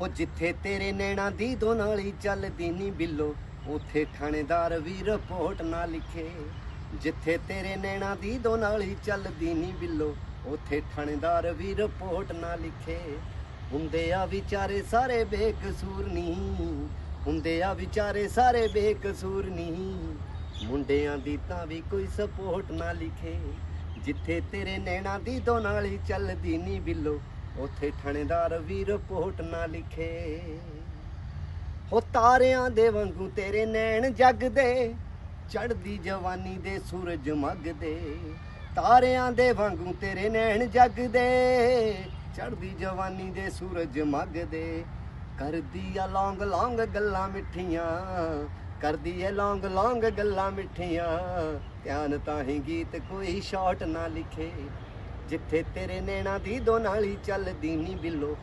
ਉਹ ਜਿੱਥੇ ਤੇਰੇ ਨੈਣਾ ਦੀ ਦੋ ਨਾਲੀ ਚੱਲਦੀ ਨੀ ਬਿੱਲੋ, ਉਥੇ ਥਾਣੇਦਾਰ ਵੀ ਰਿਪੋਰਟ ਨਾ ਲਿਖੇ। ਜਿੱਥੇ ਤੇਰੇ ਨੈਣਾ ਦੀ ਦੋ ਨਾਲੀ ਚੱਲਦੀ ਨੀ ਬਿੱਲੋ, ਉਥੇ ਥਾਣੇਦਾਰ ਵੀ ਰਿਪੋਰਟ ਨਾ ਲਿਖੇ। ਹੁੰਦੇ ਆ ਵਿਚਾਰੇ ਸਾਰੇ ਬੇਕਸੂਰ ਨਹੀਂ ਹੁੰਦੇ ਆ ਵਿਚਾਰੇ ਸਾਰੇ ਬੇਕਸੂਰ ਨਹੀਂ ਮੁੰਡਿਆਂ ਦੀ ਤਾਂ ਵੀ ਕੋਈ ਸਪੋਰਟ ਨਾ ਲਿਖੇ। ਜਿੱਥੇ ਤੇਰੇ ਨੈਣਾ ਦੀ ਦੋ ਨਾਲੀ ਚੱਲਦੀ ਨੀ ਬਿੱਲੋ ਉਥੇ ਥਾਣੇਦਾਰ ਵੀ ਰਿਪੋਰਟ ਨਾ ਲਿਖੇ। ਹੋ ਤਾਰਿਆਂ ਦੇ ਵਾਂਗੂ ਤੇਰੇ ਨੈਣ ਜਗਦੇ ਚੜਦੀ ਜਵਾਨੀ ਦੇ ਸੂਰਜ ਮਗਦੇ। ਤਾਰਿਆਂ ਦੇ ਵਾਂਗੂ ਤੇਰੇ ਨੈਣ ਜਗਦੇ ਚੜਦੀ ਜਵਾਨੀ ਦੇ ਸੂਰਜ ਮਗਦੇ। ਕਰਦੀ ਆ ਲੌਂਗ ਲੌਂਗ ਗੱਲਾਂ ਮਿੱਠੀਆਂ, ਕਰਦੀ ਏ ਲੌਂਗ ਲੌਂਗ ਗੱਲਾਂ ਮਿੱਠੀਆਂ। ਧਿਆਨ ਤਾਂ ਹੀ ਗੀਤ ਕੋਈ ਸ਼ਾਰਟ ਨਾ ਲਿਖੇ। ਜਿੱਥੇ ਤੇਰੇ ਨੈਣਾ ਦੀ ਦੋ ਨਾਲੀ ਚੱਲਦੀ ਨੀ ਬਿੱਲੋ।